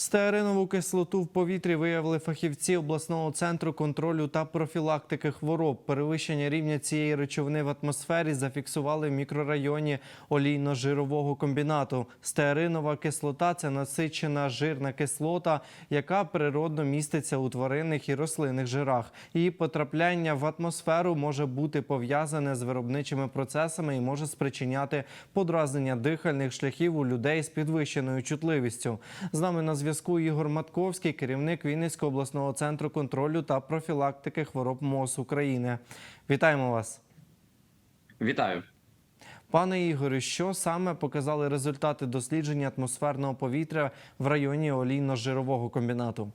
Стеаринову кислоту в повітрі виявили фахівці обласного центру контролю та профілактики хвороб. Перевищення рівня цієї речовини в атмосфері зафіксували в мікрорайоні олійно-жирового комбінату. Стеаринова кислота це насичена жирна кислота, яка природно міститься у тваринних і рослинних жирах. Її потрапляння в атмосферу може бути пов'язане з виробничими процесами і може спричиняти подразнення дихальних шляхів у людей з підвищеною чутливістю. З нами на зв'язку Ігор Матковський, керівник Вінницького обласного центру контролю та профілактики хвороб МОЗ України. Вітаємо вас. Вітаю. Пане Ігорю, що саме показали результати дослідження атмосферного повітря в районі олійно-жирового комбінату?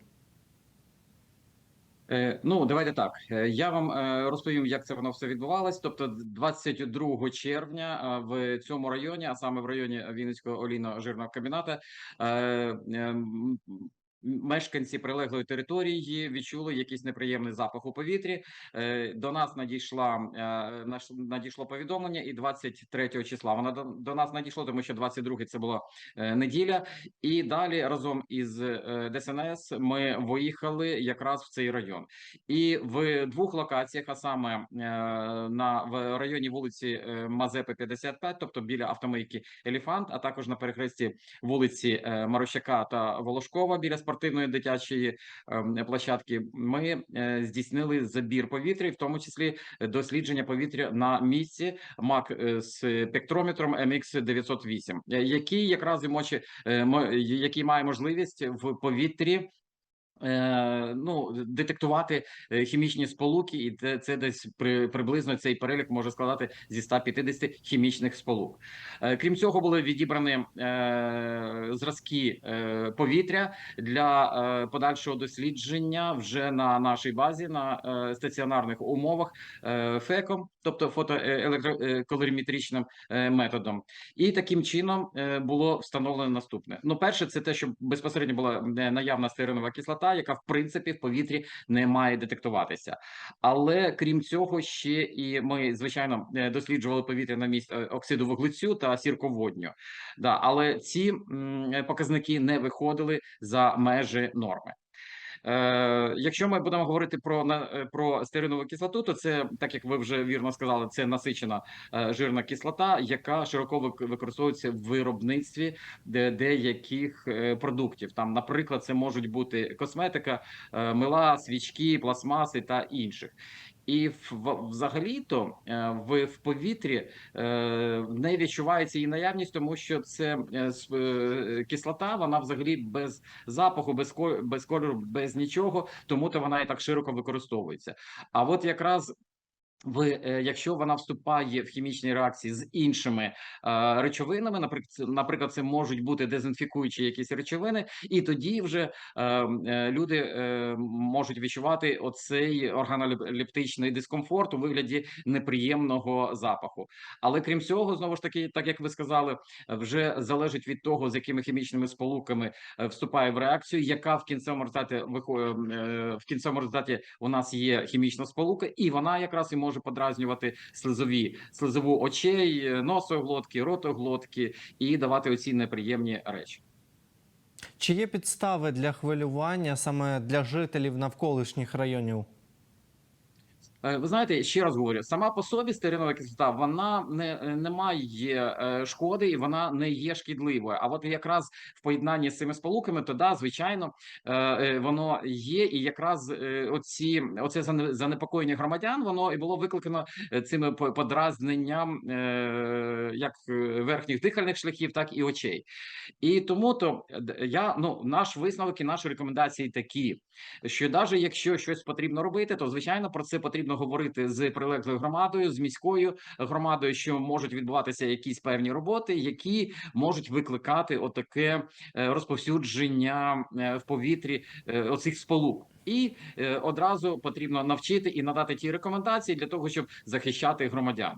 Е, ну, давайте так. Е, Я вам е, розповім, як це воно все відбувалось. Тобто, 22 червня в цьому районі, а саме в районі Вінницького е, е, м, мешканці прилеглої території відчули якийсь неприємний запах у повітрі. Е, До нас надійшла е, надійшло повідомлення, і 23 числа воно до, нас надійшло, тому що 22 це була е, неділя. І далі разом із ДСНС ми виїхали якраз в цей район. І в двох локаціях, а саме на в районі вулиці Мазепи 55, тобто біля автомийки Еліфант, а також на перехресті вулиці Марощака та Волошкова біля спортивної дитячої е, площадки, ми е, здійснили забір повітря, в тому числі дослідження повітря на місці МАК е, з спектрометром MX 908, е, який якраз і мочі, е, мо- який має можливість в повітрі. Е, ну, детектувати е, хімічні сполуки, і це, це десь при, приблизно цей перелік може складати зі 150 хімічних сполук. Е, крім цього, були відібрані е, зразки е, повітря для е, подальшого дослідження вже на нашій базі на е, стаціонарних умовах е, ФЕКом, тобто фотоелектроколориметричним е, методом. І таким чином е, було встановлено наступне. Ну, перше, це те, що безпосередньо була наявна стеаринова кислота, яка в принципі в повітрі не має детектуватися. Але крім цього, ще і ми звичайно е, досліджували повітря на місць е, оксиду вуглецю та сірководню. Да, але ці показники не виходили за межі норми. Е, якщо ми будемо говорити про е, про стеринову кислоту, то це так як ви вже вірно сказали, це насичена е, жирна кислота, яка широко використовується в виробництві деяких продуктів. Там, наприклад, це можуть бути косметика, мила, свічки, пластмаси та інших. І в, взагалі-то е, в, в повітрі е, не відчувається її наявність, тому що це е, кислота, вона взагалі без запаху, без без кольору, без нічого, тому то вона і так широко використовується. А от якраз в е, якщо вона вступає в хімічні реакції з іншими е, речовинами, наприклад, наприклад, це можуть бути дезінфікуючі якісь речовини, і тоді вже е, е, люди е, можуть відчувати оцей органолептичний дискомфорт у вигляді неприємного запаху. Але крім цього, знову ж таки, так як ви сказали, вже залежить від того, з якими хімічними сполуками е, вступає в реакцію, яка в кінцевому результаті в кінцевому результаті у нас є хімічна сполука, і вона якраз і може подразнювати слизові слизову очей, носоглотки, ротоглотки і давати оці неприємні речі. Чи є підстави для хвилювання саме для жителів навколишніх районів? Е, Ви знаєте, ще раз говорю, сама по собі стеринова кислота вона не, е, не має е, шкоди і вона не є шкідливою. А от якраз в поєднанні з цими сполуками, то да, звичайно, воно є, і якраз оці оце занепокоєння громадян, воно і було викликано цими подразненням як верхніх дихальних шляхів, так і очей. І тому то я ну наш висновок і наші рекомендації такі, що навіть якщо щось потрібно робити, то звичайно про це потрібно говорити з прилеглою громадою, з міською громадою, що можуть відбуватися якісь певні роботи, які можуть викликати отаке е, розповсюдження е, в повітрі е, оцих сполук. І одразу потрібно навчити і надати ті рекомендації для того, щоб захищати громадян.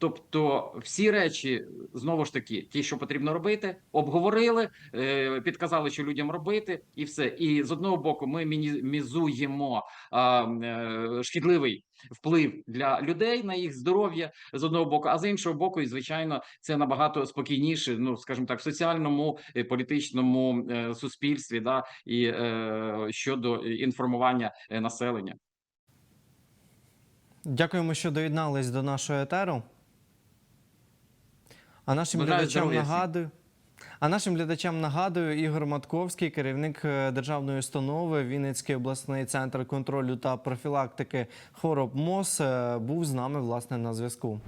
Тобто, всі речі знову ж таки, ті, що потрібно робити, обговорили, е, підказали, що людям робити, і все. І з одного боку, ми мінімізуємо е, шкідливий вплив для людей на їх здоров'я з одного боку, а з іншого боку, і звичайно, це набагато спокійніше. Ну скажімо так, в соціальному е, політичному суспільстві, да і щодо інформування населення. Дякуємо, що доєднались до нашого етеру. А нашим Бажаю глядачам здоров'я всім. нагадую. А нашим глядачам нагадую Ігор Матковський, керівник е, державної установи Вінницький обласний центр контролю та профілактики хвороб МОЗ, е, був з нами власне на зв'язку.